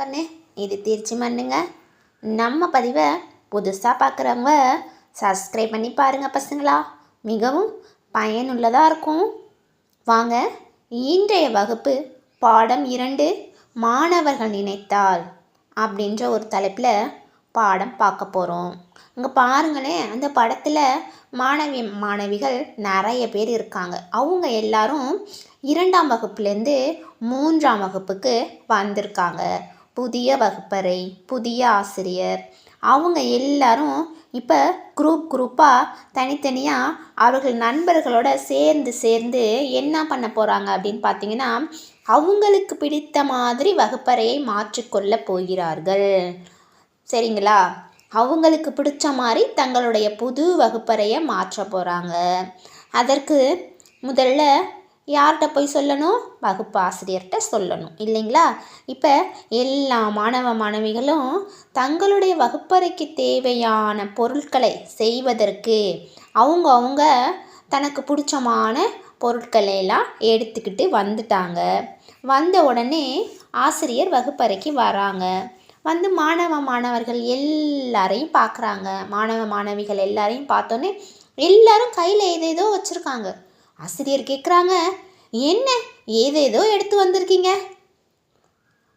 கண்ணு. இது திருச்சி மண்ணுங்க. நம்ம பதிவை புதுசாக பார்க்குறவங்க சப்ஸ்கிரைப் பண்ணி பாருங்கள் பசங்களா. மிகவும் பயனுள்ளதாக இருக்கும். வாங்க இன்றைய வகுப்பு பாடம் இரண்டு மாணவர்கள் நினைத்தால் அப்படின்ற ஒரு தலைப்பில் பாடம் பார்க்க போகிறோம் இங்கே பாருங்களேன் அந்த படத்தில் மாணவி மாணவிகள் நிறைய பேர் இருக்காங்க. அவங்க எல்லாரும் இரண்டாம் வகுப்புலேருந்து மூன்றாம் வகுப்புக்கு வந்திருக்காங்க. புதிய வகுப்பறை புதிய ஆசிரியர். அவங்க எல்லாரும் இப்போ குரூப் குரூப்பாக தனித்தனியாக அவர்கள் நண்பர்களோட சேர்ந்து சேர்ந்து என்ன பண்ண போகிறாங்க அப்படின்னு பார்த்தீங்கன்னா அவங்களுக்கு பிடித்த மாதிரி வகுப்பறையை மாற்றிக்கொள்ள போகிறார்கள். சரிங்களா? அவங்களுக்கு பிடிச்ச மாதிரி தங்களுடைய புது வகுப்பறையை மாற்ற போகிறாங்க அதற்கு முதல்ல யார்கிட்ட போய் சொல்லணும்? வகுப்பு ஆசிரியர்கிட்ட சொல்லணும். இல்லைங்களா? இப்போ எல்லா மாணவ மாணவிகளும் தங்களுடைய வகுப்பறைக்கு தேவையான பொருட்களை செய்வதற்கு அவங்க அவங்க தனக்கு பிடிச்சமான பொருட்களை எல்லாம் எடுத்துக்கிட்டு வந்துட்டாங்க. வந்த உடனே ஆசிரியர் வகுப்பறைக்கு வராங்க. வந்து மாணவ மாணவர்கள் எல்லாரையும் பார்க்குறாங்க மாணவ மாணவிகள் எல்லாரையும் பார்த்தோன்னே எல்லாரும் கையில் ஏதேதோ வச்சுருக்காங்க. ஆசிரியர் கேட்குறாங்க என்ன? ஏதேதோ எடுத்து வந்திருக்கீங்க.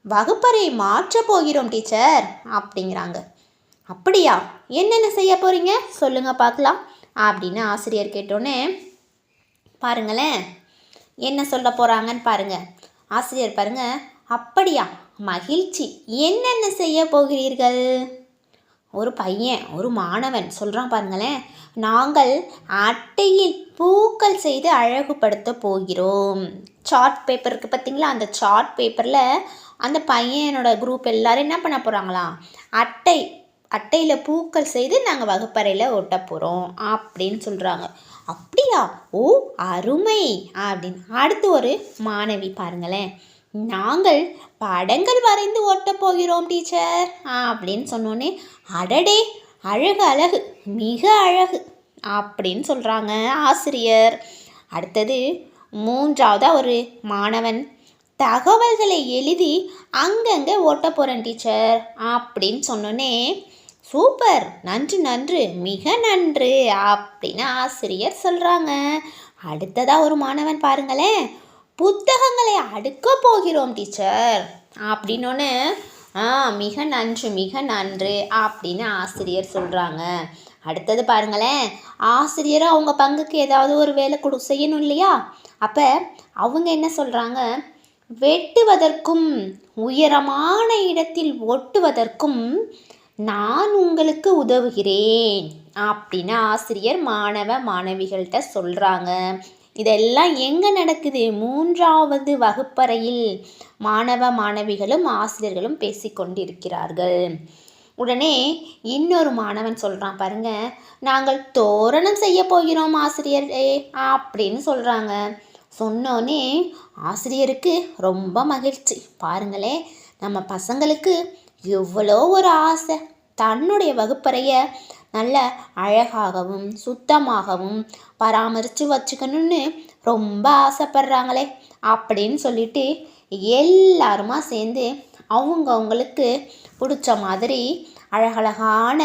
வகுப்பறை மாற்ற போகிறோம் டீச்சர் அப்படிங்கிறாங்க. அப்படியா? என்னென்ன செய்ய போகிறீங்க சொல்லுங்கள் பார்க்கலாம் அப்படின்னு ஆசிரியர் கேட்டோன்னே பாருங்களேன் என்ன சொல்ல போகிறாங்கன்னு பாருங்கள் ஆசிரியர் பாருங்கள் அப்படியா? மகிழ்ச்சி. என்னென்ன செய்ய போகிறீர்கள்? ஒரு பையன் ஒரு மாணவன். சொல்கிறான் பாருங்களேன். நாங்கள் அட்டையில் பூக்கள் செய்து அழகுபடுத்த போகிறோம். சார்ட் பேப்பர் இருக்குது பார்த்தீங்களா அந்த சார்ட் பேப்பரில் அந்த பையனோட குரூப் எல்லாரும் என்ன பண்ண போகிறாங்களா அட்டை அட்டையில் பூக்கள் செய்து நாங்கள் வகுப்பறையில் ஒட்ட போகிறோம் அப்படின்னு சொல்கிறாங்க அப்படியா? ஓ அருமை அப்படின்னு. அடுத்து ஒரு மாணவி பாருங்களேன். நாங்கள் படங்கள் வரைந்து ஓட்டப் போகிறோம் டீச்சர் அப்படின்னு சொன்னோன்னே அடடே அழகு அழகு மிக அழகு அப்படின்னு சொல்கிறாங்க ஆசிரியர். அடுத்தது மூன்றாவதாக ஒரு மாணவன். தகவல்களை எழுதி அங்கங்கே ஓட்ட போகிறேன் டீச்சர் அப்படின்னு சொன்னோன்னே சூப்பர் நன்று நன்று மிக நன்று அப்படின்னு ஆசிரியர் சொல்கிறாங்க அடுத்ததாக ஒரு மாணவன் பாருங்களேன் புத்தகங்களை அடுக்க போகிறோம் டீச்சர். அப்படின்னோன்னு ஆ மிக நன்று மிக நன்று அப்படின்னு ஆசிரியர் சொல்கிறாங்க அடுத்தது பாருங்களேன் ஆசிரியர் அவங்க பங்குக்கு ஏதாவது ஒரு வேலை கொடு செய்யணும் இல்லையா? அப்போ அவங்க என்ன சொல்கிறாங்க வெட்டுவதற்கும் உயரமான இடத்தில் ஒட்டுவதற்கும் நான் உங்களுக்கு உதவுகிறேன் அப்படின்னு ஆசிரியர் மாணவ மாணவிகள்கிட்ட சொல்கிறாங்க இதெல்லாம் எங்கே நடக்குது? மூன்றாவது வகுப்பறையில் மாணவ மாணவிகளும் ஆசிரியர்களும் பேசிக்கொண்டிருக்கிறார்கள் உடனே இன்னொரு மாணவன் சொல்கிறான் பாருங்க நாங்கள் தோரணம் செய்ய போகிறோம் ஆசிரியரே அப்படின்னு சொல்கிறாங்க சொன்னோன்னே ஆசிரியருக்கு ரொம்ப மகிழ்ச்சி. பாருங்களே நம்ம பசங்களுக்கு எவ்வளோ ஒரு ஆசை. தன்னுடைய வகுப்பறையை நல்ல அழகாகவும் சுத்தமாகவும் பராமரித்து வச்சுக்கணும்னு ரொம்ப ஆசைப்படுறாங்களே அப்படின்னு சொல்லிட்டு எல்லாருமா சேர்ந்து அவங்கவுங்களுக்கு பிடிச்ச மாதிரி அழகழகான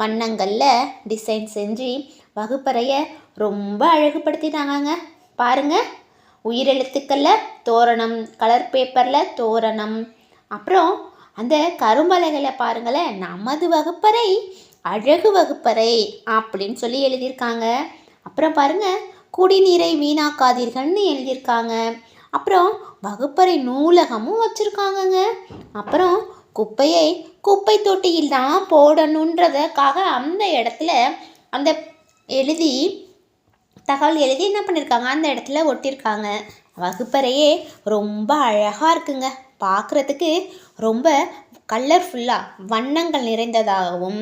வண்ணங்களில் டிசைன் செஞ்சு வகுப்பறையை ரொம்ப அழகுபடுத்திட்டாங்கங்க. பாருங்கள் உயிரெழுத்துக்களில் தோரணம் கலர் பேப்பரில் தோரணம். அப்புறம் அந்த கரும்பலைகளை பாருங்களேன் நமது வகுப்பறை அழகு வகுப்பறை அப்படின்னு சொல்லி எழுதியிருக்காங்க. அப்புறம் பாருங்க குடிநீரை வீணாக்காதீர்கள்னு எழுதியிருக்காங்க. அப்புறம் வகுப்பறை நூலகமும் வச்சுருக்காங்கங்க. அப்புறம் குப்பையை குப்பை தொட்டியில் தான் போடணுன்றதுக்காக அந்த இடத்துல அந்த எழுதி தகவல் எழுதி என்ன பண்ணியிருக்காங்க? அந்த இடத்துல ஒட்டியிருக்காங்க. வகுப்பறையே ரொம்ப அழகாக இருக்குங்க. பார்க்குறதுக்கு ரொம்ப கலர்ஃபுல்லாக வண்ணங்கள் நிறைந்ததாகவும்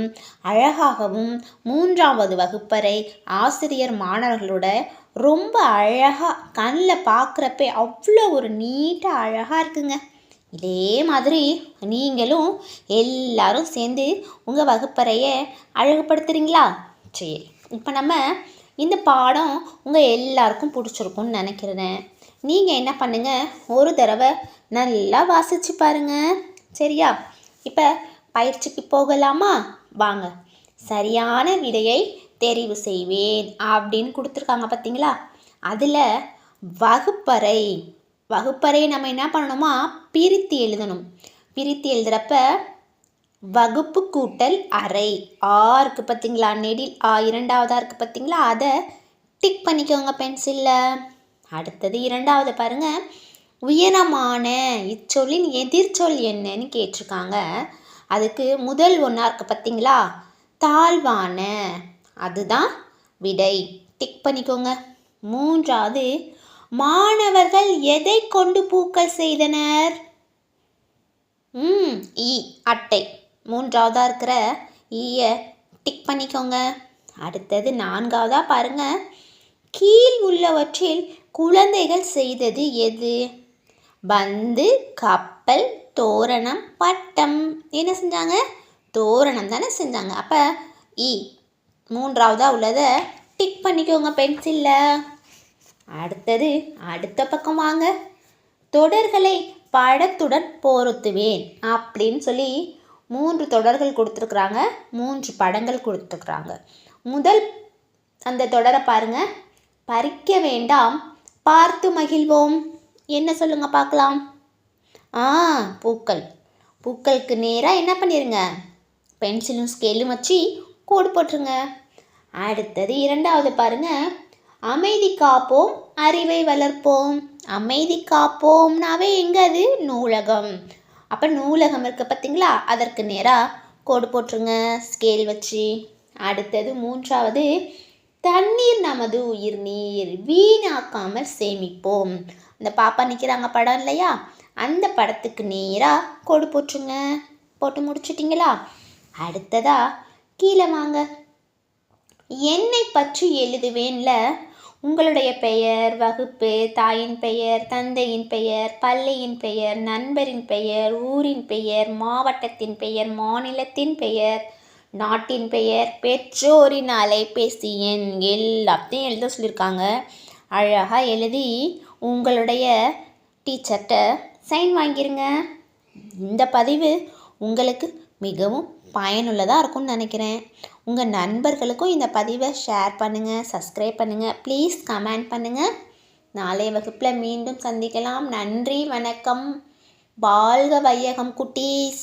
அழகாகவும் மூன்றாவது வகுப்பறை ஆசிரியர் மாணவர்களோட ரொம்ப அழகாக கண்ணில் பார்க்குறப்ப அவ்வளோ ஒரு நீட்டாக அழகாக இருக்குங்க. இதே மாதிரி நீங்களும் எல்லாரும் சேர்ந்து உங்கள் வகுப்பறையை அழகுபடுத்துகிறீங்களா சரி இப்போ நம்ம இந்த பாடம் உங்கள் எல்லாருக்கும் பிடிச்சிருக்கும்னு நினைக்கிறேன். நீங்கள் என்ன பண்ணுங்கள் ஒரு தடவை நல்லா வாசித்து பாருங்கள் சரியா? இப்போ பயிற்சிக்கு போகலாமா? வாங்க. சரியான விடையை தெரிவு செய்வேன் அப்படின்னு கொடுத்துருக்காங்க பார்த்தீங்களா அதில் வகுப்பறை. வகுப்பறையை நம்ம என்ன பண்ணணுமா? பிரித்து எழுதணும். பிரித்து எழுதுகிறப்ப வகுப்பு கூட்டல் அறை. ஆ இருக்குது பார்த்தீங்களா நெடில் ஆ இரண்டாவதாக இருக்குது பார்த்தீங்களா அதை டிக் பண்ணிக்கோங்க பென்சிலில். அடுத்தது இரண்டாவது பாருங்கள் உயரமான இச்சொல்லின் எதிர்ச்சொல் என்னன்னு கேட்டிருக்காங்க. அதுக்கு முதல் ஒன்றா இருக்குது பார்த்தீங்களா தாழ்வான. அதுதான் விடை. டிக் பண்ணிக்கோங்க. மூன்றாவது மாணவர்கள் எதை கொண்டு பூக்கள் செய்தனர்? ம் ஈ அட்டை. மூன்றாவதாக இருக்கிற ஈயை டிக் பண்ணிக்கோங்க. அடுத்தது நான்காவதாக பாருங்கள் கீழ் உள்ளவற்றில் குழந்தைகள் செய்தது எது? பந்து கப்பல் தோரணம் பட்டம். என்ன செஞ்சாங்க? தோரணம் தானே செஞ்சாங்க. அப்போ இ மூன்றாவதாக உள்ளதை டிக் பண்ணிக்கோங்க பென்சிலில் அடுத்தது அடுத்த பக்கம் வாங்க. தொடர்களை படத்துடன் பொருத்துவேன் அப்படின்னு சொல்லி மூன்று தொடர்கள் கொடுத்துருக்குறாங்க. மூன்று படங்கள் கொடுத்துருக்குறாங்க. முதல் அந்த தொடரை பாருங்க. பறிக்க வேண்டாம் பார்த்து மகிழ்வோம். என்ன சொல்லுங்க பார்க்கலாம். ஆ பூக்கள். பூக்களுக்கு நேராக என்ன பண்ணிடுங்க பென்சிலும் ஸ்கேலும் வச்சு கோடு போட்டுருங்க. அடுத்தது இரண்டாவது பாருங்க. அமைதி காப்போம் அறிவை வளர்ப்போம். அமைதி காப்போம்னாவே எங்கே அது? நூலகம். அப்போ நூலகம் இருக்குது பார்த்தீங்களா அதற்கு நேராக கோடு போட்டுருங்க ஸ்கேல் வச்சு. அடுத்தது மூன்றாவது தண்ணீர் நமது உயிர் நீர் வீணாக்காமல் சேமிப்போம். இந்த பாப்பா நிற்கிறாங்க படம் இல்லையா? அந்த படத்துக்கு நேராக கோடு போட்டுருங்க. போட்டு முடிச்சிட்டிங்களா? அடுத்ததா கீழே வாங்க. என்னை பற்றி எழுதுவேன்ல? உங்களுடைய பெயர் வகுப்பு தாயின் பெயர் தந்தையின் பெயர் பள்ளியின் பெயர் நண்பரின் பெயர் ஊரின் பெயர் மாவட்டத்தின் பெயர் மாநிலத்தின் பெயர் நாட்டின் பெயர் பெற்றோரின் அலைபேசி எண் எல்லாத்தையும் எழுத சொல்லியிருக்காங்க. அழகாக எழுதி உங்களுடைய டீச்சர்கிட்ட சைன் வாங்கிருங்க. இந்த பதிவு உங்களுக்கு மிகவும் பயனுள்ளதாக இருக்கும்னு நினைக்கிறேன். உங்கள் நண்பர்களுக்கும் இந்த பதிவை ஷேர் பண்ணுங்கள் சப்ஸ்கிரைப் பண்ணுங்கள் ப்ளீஸ் கமெண்ட் பண்ணுங்கள் நாளைய வகுப்பில் மீண்டும் சந்திக்கலாம். நன்றி வணக்கம். வாழ்க வையகம் குட்டீஸ்.